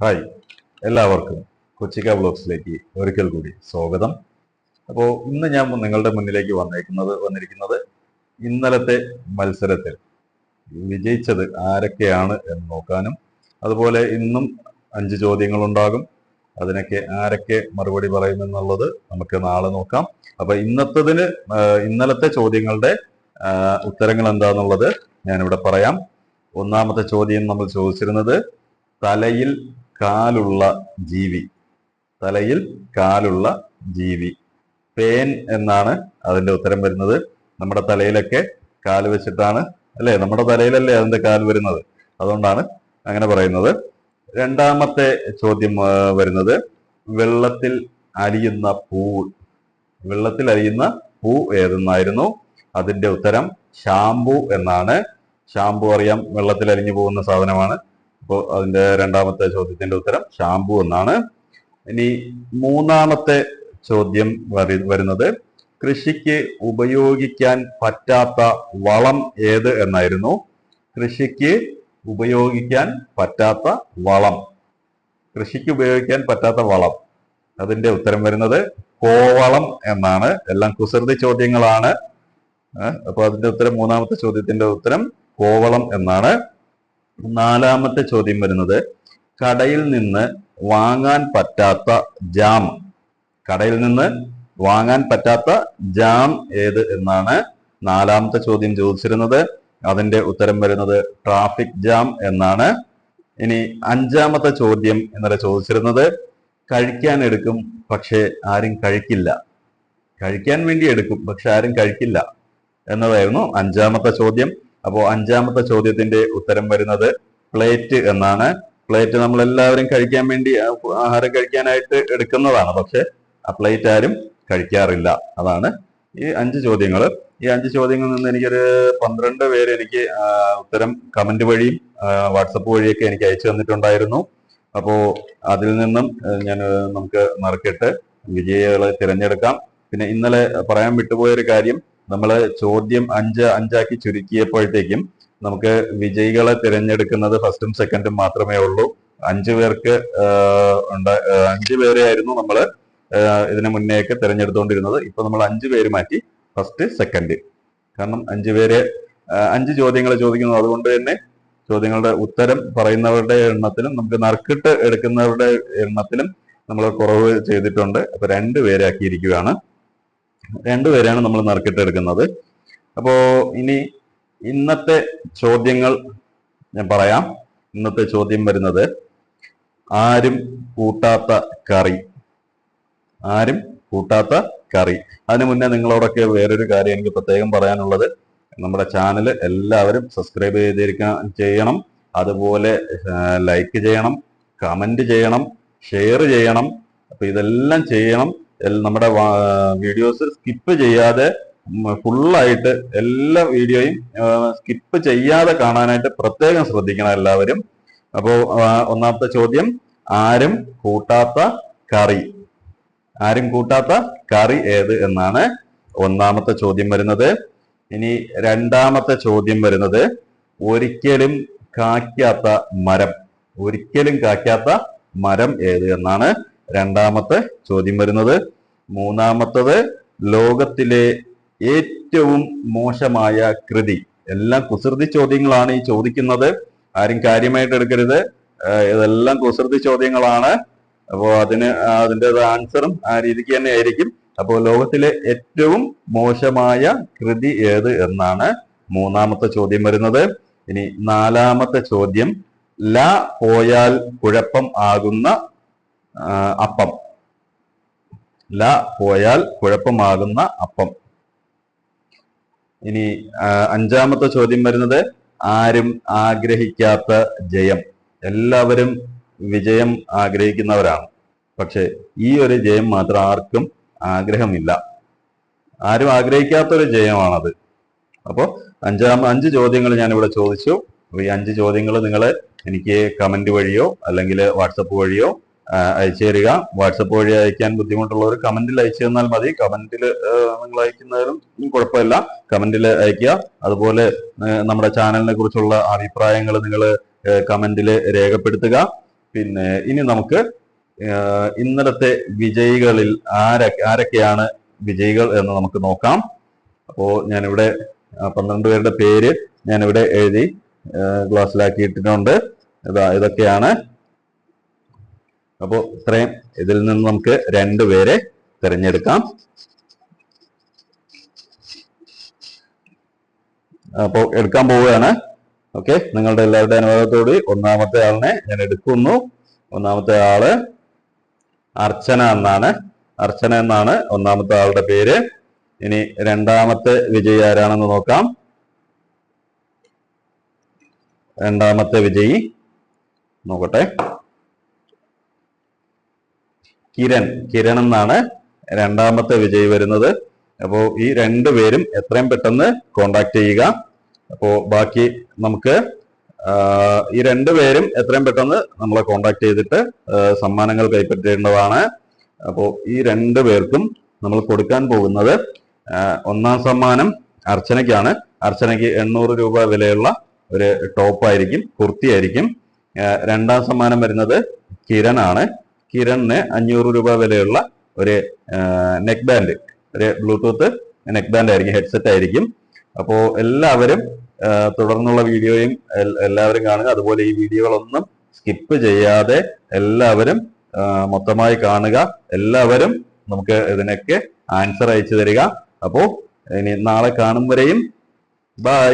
Hi എല്ലാവർക്കും കൊച്ചിക്ക ബ്ലോഗ്സിലേക്ക് ഒരിക്കൽ കൂടി സ്വാഗതം. അപ്പോൾ ഇന്ന് ഞാൻ നിങ്ങളുടെ മുന്നിലേക്ക് വന്നേക്കുന്നത് വന്നിരിക്കുന്നത് ഇന്നലത്തെ മത്സരത്തിൽ. വിജയിച്ചത് ആരൊക്കെയാണ് എന്ന് നോക്കാനും അതുപോലെ ഇന്നും അഞ്ച് ചോദ്യങ്ങളുണ്ടാകും. അതിനൊക്കെ ആരൊക്കെ മറുപടി പറയുമെന്നുള്ളത് നമുക്ക് നാളെ നോക്കാം. അപ്പൊ ഇന്നത്തതിന് ഇന്നലത്തെ ചോദ്യങ്ങളുടെ ഉത്തരങ്ങൾ എന്താന്നുള്ളത് ഞാനിവിടെ പറയാം. ഒന്നാമത്തെ ചോദ്യം നമ്മൾ ചോദിച്ചിരുന്നത് തലയിൽ കാലുള്ള ജീവി. തലയിൽ കാലുള്ള ജീവി. പേൻ എന്നാണ് അതിന്റെ ഉത്തരം വരുന്നത്. നമ്മുടെ തലയിലൊക്കെ കാൽ വെച്ചിട്ടാണ് അല്ലെ? നമ്മുടെ തലയിലല്ലേ അതിന്റെ കാൽ വരുന്നത്? അതുകൊണ്ടാണ് അങ്ങനെ പറയുന്നത്. രണ്ടാമത്തെ ചോദ്യം വരുന്നത്. വെള്ളത്തിൽ അലിയുന്ന പൂ. വെള്ളത്തിൽ അലിയുന്ന പൂ ഏതെന്നായിരുന്നു? അതിന്റെ ഉത്തരം ഷാംപൂ എന്നാണ്. ഷാംപൂ അറിയാം. വെള്ളത്തിൽ അലിഞ്ഞു പോകുന്ന സാധനമാണ്. അപ്പോൾ അതിന്റെ രണ്ടാമത്തെ ചോദ്യത്തിന്റെ ഉത്തരം ഷാംപു എന്നാണ്. ഇനി മൂന്നാമത്തെ ചോദ്യം വരുന്നത് കൃഷിക്ക് ഉപയോഗിക്കാൻ പറ്റാത്ത വളം ഏത് എന്നായിരുന്നു. കൃഷിക്ക് ഉപയോഗിക്കാൻ പറ്റാത്ത വളം. കൃഷിക്ക് ഉപയോഗിക്കാൻ പറ്റാത്ത വളം. അതിന്റെ ഉത്തരം വരുന്നത് കോവളം എന്നാണ്. എല്ലാം കുസൃതി ചോദ്യങ്ങളാണ്. അപ്പൊ അതിന്റെ ഉത്തരം മൂന്നാമത്തെ ചോദ്യത്തിന്റെ ഉത്തരം കോവളം എന്നാണ്. നാലാമത്തെ ചോദ്യം വരുന്നത് കടയിൽ നിന്ന് വാങ്ങാൻ പറ്റാത്ത ജാം. കടയിൽ നിന്ന് വാങ്ങാൻ പറ്റാത്ത ജാം ഏത് എന്നാണ് നാലാമത്തെ ചോദ്യം ചോദിച്ചിരുന്നത്. അതിന്റെ ഉത്തരം വരുന്നത് ട്രാഫിക് ജാം എന്നാണ്. ഇനി അഞ്ചാമത്തെ ചോദ്യം ഇന്നലെ ചോദിച്ചിരുന്നത്. കഴിക്കാൻ എടുക്കും പക്ഷെ ആരും കഴിക്കില്ല. കഴിക്കാൻ വേണ്ടി എടുക്കും പക്ഷെ ആരും കഴിക്കില്ല എന്നതായിരുന്നു അഞ്ചാമത്തെ ചോദ്യം. അപ്പോൾ അഞ്ചാമത്തെ ചോദ്യത്തിന്റെ ഉത്തരം വരുന്നത് പ്ലേറ്റ് എന്നാണ്. പ്ലേറ്റ് നമ്മൾ എല്ലാവരും കഴിക്കാൻ വേണ്ടി ആഹാരം കഴിക്കാനായിട്ട് എടുക്കുന്നതാണ്. പക്ഷെ ആ പ്ലേറ്റ് ആരും കഴിക്കാറില്ല. അതാണ് ഈ അഞ്ച് ചോദ്യങ്ങൾ. ഈ അഞ്ച് ചോദ്യങ്ങളിൽ നിന്ന് എനിക്കൊരു പന്ത്രണ്ട് പേര് എനിക്ക് ഉത്തരം കമന്റ് വഴിയും വാട്സപ്പ് വഴിയൊക്കെ എനിക്ക് അയച്ചു തന്നിട്ടുണ്ടായിരുന്നു. അപ്പോ അതിൽ നിന്നും ഞാൻ നമുക്ക് നറുക്കിട്ട് വിജയികളെ തിരഞ്ഞെടുക്കാം. പിന്നെ ഇന്നലെ പറയാൻ വിട്ടുപോയ ഒരു കാര്യം നമ്മൾ ചോദ്യം അഞ്ച് അഞ്ചാക്കി ചുരുക്കിയപ്പോഴത്തേക്കും നമുക്ക് വിജയികളെ തിരഞ്ഞെടുക്കുന്നത് ഫസ്റ്റും സെക്കൻഡും മാത്രമേ ഉള്ളൂ. അഞ്ചു പേർക്ക് അഞ്ചു പേരെ ആയിരുന്നു നമ്മൾ ഇതിന് മുന്നേയൊക്കെ തിരഞ്ഞെടുത്തുകൊണ്ടിരുന്നത് ഇപ്പൊ നമ്മൾ അഞ്ചു പേര് മാറ്റി ഫസ്റ്റ് സെക്കൻഡ്. കാരണം അഞ്ചു പേരെ അഞ്ച് ചോദ്യങ്ങൾ ചോദിക്കുന്നു. അതുകൊണ്ട് തന്നെ ചോദ്യങ്ങളുടെ ഉത്തരം പറയുന്നവരുടെ എണ്ണത്തിലും നമുക്ക് നറുക്കിട്ട് എടുക്കുന്നവരുടെ എണ്ണത്തിലും നമ്മൾ കുറവ് ചെയ്തിട്ടുണ്ട്. അപ്പൊ രണ്ട് പേരെ ആക്കിയിരിക്കുകയാണ് രണ്ടുപേരെയാണ് നമ്മൾ നറുക്കിട്ട് എടുക്കുന്നത് അപ്പോ ഇനി ഇന്നത്തെ ചോദ്യങ്ങൾ ഞാൻ പറയാം. ഇന്നത്തെ ചോദ്യം വരുന്നത് ആരും കൂട്ടാത്ത കറി. ആരും കൂട്ടാത്ത കറി. അതിനു മുന്നേ നിങ്ങളോടൊക്കെ വേറൊരു കാര്യം എനിക്ക് പ്രത്യേകം പറയാനുള്ളത്. നമ്മുടെ ചാനൽ എല്ലാവരും സബ്സ്ക്രൈബ് ചെയ്തിരിക്കാൻ ചെയ്യണം. അതുപോലെ ലൈക്ക് ചെയ്യണം കമന്റ് ചെയ്യണം ഷെയർ ചെയ്യണം. അപ്പൊ ഇതെല്ലാം ചെയ്യണം. നമ്മുടെ വീഡിയോസ് സ്കിപ്പ് ചെയ്യാതെ ഫുള്ളായിട്ട് എല്ലാ വീഡിയോയും സ്കിപ്പ് ചെയ്യാതെ കാണാനായിട്ട് പ്രത്യേകം ശ്രദ്ധിക്കണം എല്ലാവരും. അപ്പോ ഒന്നാമത്തെ ചോദ്യം ആരും കൂട്ടാത്ത കറി. ആരും കൂട്ടാത്ത കറി ഏത് എന്നാണ് ഒന്നാമത്തെ ചോദ്യം വരുന്നത്. ഇനി രണ്ടാമത്തെ ചോദ്യം വരുന്നത് ഒരിക്കലും കാക്കാത്ത മരം. ഒരിക്കലും കാക്കാത്ത മരം ഏത് എന്നാണ് രണ്ടാമത്തെ ചോദ്യം വരുന്നത് മൂന്നാമത്തത് ലോകത്തിലെ ഏറ്റവും മോശമായ കൃതി. എല്ലാം കുസൃതി ചോദ്യങ്ങളാണ് ഈ ചോദിക്കുന്നത്. ആരും കാര്യമായിട്ട് എടുക്കരുത്. ഇതെല്ലാം കുസൃതി ചോദ്യങ്ങളാണ്. അപ്പോൾ അതിന് അതിന്റെ ആൻസറും ആ രീതിക്ക് തന്നെ ആയിരിക്കും. അപ്പോൾ ലോകത്തിലെ ഏറ്റവും മോശമായ കൃതി ഏത് എന്നാണ് മൂന്നാമത്തെ ചോദ്യം വരുന്നത്. ഇനി നാലാമത്തെ ചോദ്യം ല പോയാൽ കുഴപ്പം ആകുന്ന അപ്പം. ല പോയാൽ കുഴപ്പമാകുന്ന അപ്പം. ഇനി അഞ്ചാമത്തെ ചോദ്യം വരുന്നത് ആരും ആഗ്രഹിക്കാത്ത ജയം. എല്ലാവരും വിജയം ആഗ്രഹിക്കുന്നവരാണ്. പക്ഷെ ഈ ഒരു ജയം മാത്രം ആർക്കും ആഗ്രഹമില്ല. ആരും ആഗ്രഹിക്കാത്ത ഒരു ജയമാണത്. അപ്പോൾ അഞ്ചാം അഞ്ച് ചോദ്യങ്ങൾ ഞാൻ ഇവിടെ ചോദിച്ചു. അപ്പൊ ഈ അഞ്ച് ചോദ്യങ്ങൾ നിങ്ങൾ എനിക്ക് കമന്റ് വഴിയോ അല്ലെങ്കിൽ വാട്സപ്പ് വഴിയോ അയച്ചു തരിക. വാട്സപ്പ് വഴി അയക്കാൻ ബുദ്ധിമുട്ടുള്ളവർ കമന്റിൽ അയച്ചു തന്നാൽ മതി. കമന്റിൽ നിങ്ങൾ അയക്കുന്നതിലും കുഴപ്പമില്ല. കമന്റിൽ അയക്കുക. അതുപോലെ നമ്മുടെ ചാനലിനെ കുറിച്ചുള്ള അഭിപ്രായങ്ങൾ നിങ്ങൾ കമന്റിൽ രേഖപ്പെടുത്തുക. പിന്നെ ഇനി നമുക്ക് ഇന്നലത്തെ വിജയികളിൽ ആരൊക്കെ ആരൊക്കെയാണ് വിജയികൾ എന്ന് നമുക്ക് നോക്കാം. അപ്പോ ഞാനിവിടെ പന്ത്രണ്ട് പേരുടെ പേര് ഞാനിവിടെ എഴുതി ഗ്ലാസ്സിലാക്കി ഇട്ടിട്ടുണ്ട് ഇതാ ഇതൊക്കെയാണ്. അപ്പോൾ ഇത്രയും ഇതിൽ നിന്ന് നമുക്ക് രണ്ടുപേരെ തിരഞ്ഞെടുക്കാം. അപ്പോൾ എടുക്കാൻ പോവുകയാണ്. ഓക്കെ നിങ്ങളുടെ എല്ലാവരുടെ അനുഭവത്തോടെ ഒന്നാമത്തെ ആളിനെ ഞാൻ എടുക്കുന്നു. ഒന്നാമത്തെ ആൾ അർച്ചന എന്നാണ്. അർച്ചന എന്നാണ് ഒന്നാമത്തെ ആളുടെ പേര്. ഇനി രണ്ടാമത്തെ വിജയി ആരാണെന്ന് നോക്കാം. രണ്ടാമത്തെ വിജയി. നോക്കട്ടെ. കിരൺ. കിരൺ എന്നാണ് രണ്ടാമത്തെ വിജയി വരുന്നത്. അപ്പോൾ ഈ രണ്ടു പേരും എത്രയും പെട്ടെന്ന് കോണ്ടാക്ട് ചെയ്യുക. അപ്പോൾ ബാക്കി നമുക്ക് ഈ രണ്ടു പേരും എത്രയും പെട്ടെന്ന് നമ്മളെ കോണ്ടാക്ട് ചെയ്തിട്ട് സമ്മാനങ്ങൾ കൈപ്പറ്റേണ്ടതാണ് അപ്പോൾ ഈ രണ്ടു പേർക്കും നമ്മൾ കൊടുക്കാൻ പോകുന്നത് ഒന്നാം സമ്മാനം അർച്ചനയ്ക്കാണ്. അർച്ചനയ്ക്ക് എണ്ണൂറ് രൂപ വിലയുള്ള ഒരു ടോപ്പായിരിക്കും കുർത്തിയായിരിക്കും. രണ്ടാം സമ്മാനം വരുന്നത് കിരൺ ആണ്. കിരണിന് അഞ്ഞൂറ് രൂപ വിലയുള്ള ഒരു നെക്ക് ബാൻഡ് ഒരു ബ്ലൂടൂത്ത് നെക്ക് ബാൻഡ് ആയിരിക്കും ഹെഡ്സെറ്റ് ആയിരിക്കും. അപ്പോൾ എല്ലാവരും തുടർന്നുള്ള വീഡിയോയും എല്ലാവരും കാണുക. അതുപോലെ ഈ വീഡിയോകളൊന്നും സ്കിപ്പ് ചെയ്യാതെ എല്ലാവരും മൊത്തമായി കാണുക. എല്ലാവരും നമുക്ക് ഇതിനൊക്കെ ആൻസർ അയച്ചു തരിക. അപ്പോൾ ഇനി നാളെ കാണും വരെയും. ബൈ